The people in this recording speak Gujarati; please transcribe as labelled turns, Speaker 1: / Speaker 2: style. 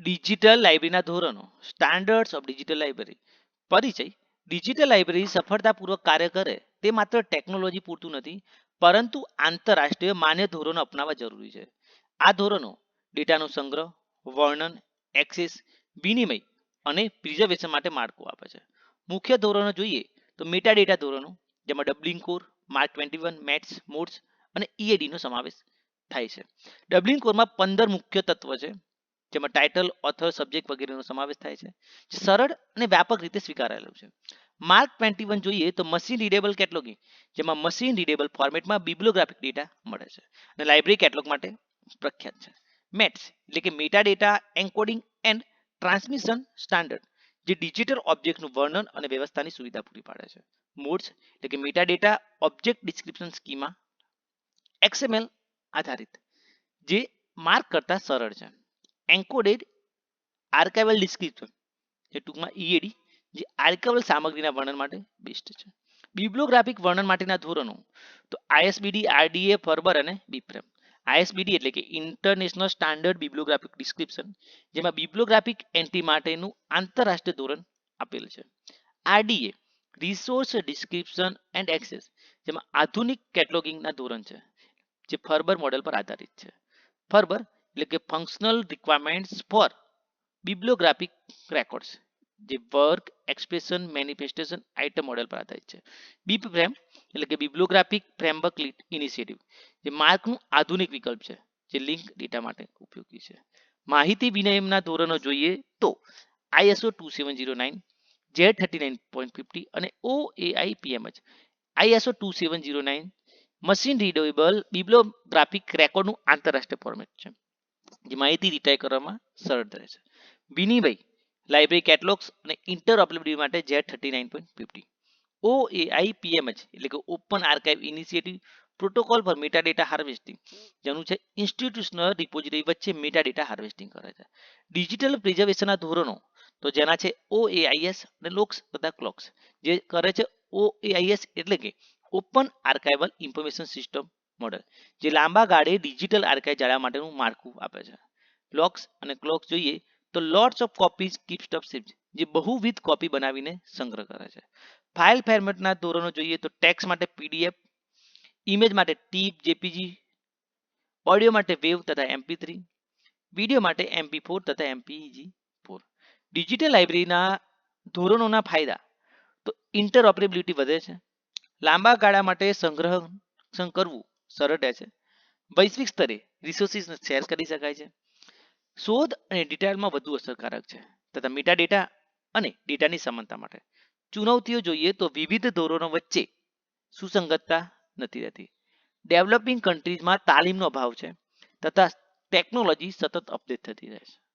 Speaker 1: ડિજિટલ લાઇબ્રેરીના ધોરણો સ્ટાન્ડર્ડ્સ ઓફ ડિજિટલ લાઇબ્રેરી પરિચય ડિજિટલ લાઇબ્રેરી સફળતાપૂર્વક કાર્ય કરે તે માત્ર ટેકનોલોજી પૂરતું નથી, પરંતુ આંતરરાષ્ટ્રીય માન્ય ધોરણો અપનાવવા જરૂરી છે. આ ધોરણો ડેટાનો સંગ્રહ, વર્ણન એક્સેસ વિનિમય અને પ્રિઝર્વેશન માટે માળખું આપે છે. મુખ્ય ધોરણો જોઈએ તો મેટા ડેટા ધોરણો, જેમાં Dublin core MARC twenty one METS MODS અને ઈએડીનો સમાવેશ થાય છે. ડબલિંગ કોરમાં પંદર મુખ્ય તત્વ છે. જેમાં ટાઇટલ ઓથર સબ્જેક્ટ વગેરેનો સમાવેશ થાય છે, જે સરળ અને વ્યાપક રીતે સ્વીકારાયેલું છે. માર્ક ટ્વેન્ટી વન જોઈએ તો મશીન રીડેબલ કેટલોગિંગ જેમાં મશીન રીડેબલ ફોર્મેટમાં બિબ્લોગ્રાફિક ડેટા મળે છે અને લાઇબ્રેરી કેટલોગ માટે પ્રખ્યાત છે. મેટ્સ એટલે કે metadata encoding and transmission standard જે ડિજિટલ ઓબ્જેક્ટનું વર્ણન અને વ્યવસ્થાની સુવિધા પૂરી પાડે છે. મોડ્સ એટલે કે metadata object description schema XML આધારિત, જે માર્ક કરતા સરળ છે. Encoded archival description. જે ટૂંકમાં ઈએડી જે આર્કાઇવલ સામગ્રીના વર્ણન માટે બેસ્ટ છે. બિબ્લોગ્રાફિક વર્ણન માટેના ધોરણો. તો આઈએસબીડી આરડીએ ફર્બર અને બીપ્રેમ આઈએસબીડી એટલે કે ઇન્ટરનેશનલ સ્ટાન્ડર્ડ બિબ્લોગ્રાફિક ડિસ્ક્રિપ્શન જેમાં બિબ્લોગ્રાફિક એન્ટ્રી માટેનું આંતરરાષ્ટ્રીય ધોરણ આપેલ છે. RDA resource description and access જેમાં આધુનિક કેટલોગિંગના ધોરણ છે, જે ફર્બર મોડેલ પર આધારિત છે. ફર્બર એટલે કે functional requirements for bibliographic records જે work expression manifestation item model પર આધારિત છે. બીપ ફ્રેમ એટલે કે બિબ્લોગ્રાફિક ફ્રેમવર્ક ઇનિશિયેટિવ જે માર્કનું આધુનિક વિકલ્પ છે, જે લિંક ડેટા માટે ઉપયોગી છે. માહિતી વિનિમયના ધોરણો જોઈએ તો ISO two seven zero nine Z thirty nine point fifty અને OAI PMH ISO two seven zero nine machine readable bibliographic રેકોર્ડનું આંતરરાષ્ટ્રીય ફોર્મેટ છે. જે માહિતી રિટાય કરવામાં સરળ રહે છે. વિનિમય લાઇબ્રેરી કેટલોગ્સ અને ઇન્ટરઓપરેબિલિટી માટે Z thirty nine point fifty PMH એટલે કે open archive initiative protocol for meta data harvesting જેનું છે ઇન્સ્ટિટ્યુશનલ રિપોઝિટરી વચ્ચે મેટા ડેટા હાર્વેસ્ટિંગ કરે છે. ડિજિટલ પ્રિઝર્વેશનના ધોરણો, તો જેના છે ઓએઆઈએસ અને લોક્સ તથા ક્લોક્સ જે કરે છે ઓએઆઈએસ એટલે કે open archival information system model, જે લાંબા ગાળે ડિજિટલ આર્કાઇવ જાળવવા માટેનું માળખું આપે છે. બ્લોક્સ અને ક્લોક્સ જોઈએ તો lots of copies keep save જે બહુવિધ કોપી બનાવીને સંગ્રહ કરે છે. ફાઇલ ફોર્મેટના ધોરણો જોઈએ તો ટેક્સ માટે પીડીએફ ઇમેજ માટે ટીપ જેપીજી ઓડિયો માટે વેવ તથા એમપી થ્રી વીડિયો માટે એમપી ફોર તથા એમપીજી ફોર ડિજિટલ લાઇબ્રેરીના ધોરણોના ફાયદા, તો ઇન્ટરઓપરેબિલિટી વધે છે. લાંબા ગાળા માટે સંગ્રહ કરવું સરળ રહે છે. વૈશ્વિક સ્તરે રિસોર્સિસ શેર કરી શકાય છે. શોધ અને ડિટેલમાં વધુ અસરકારક છે. તથા મેટા ડેટા અને ડેટાની સમાનતા માટે. ચુનૌતીઓ જોઈએ તો વિવિધ ધોરણો વચ્ચે સુસંગતતા નથી રહેતી. ડેવલપિંગ કન્ટ્રીઝમાં તાલીમનો અભાવ છે. તથા ટેકનોલોજી સતત અપડેટ થતી રહે છે.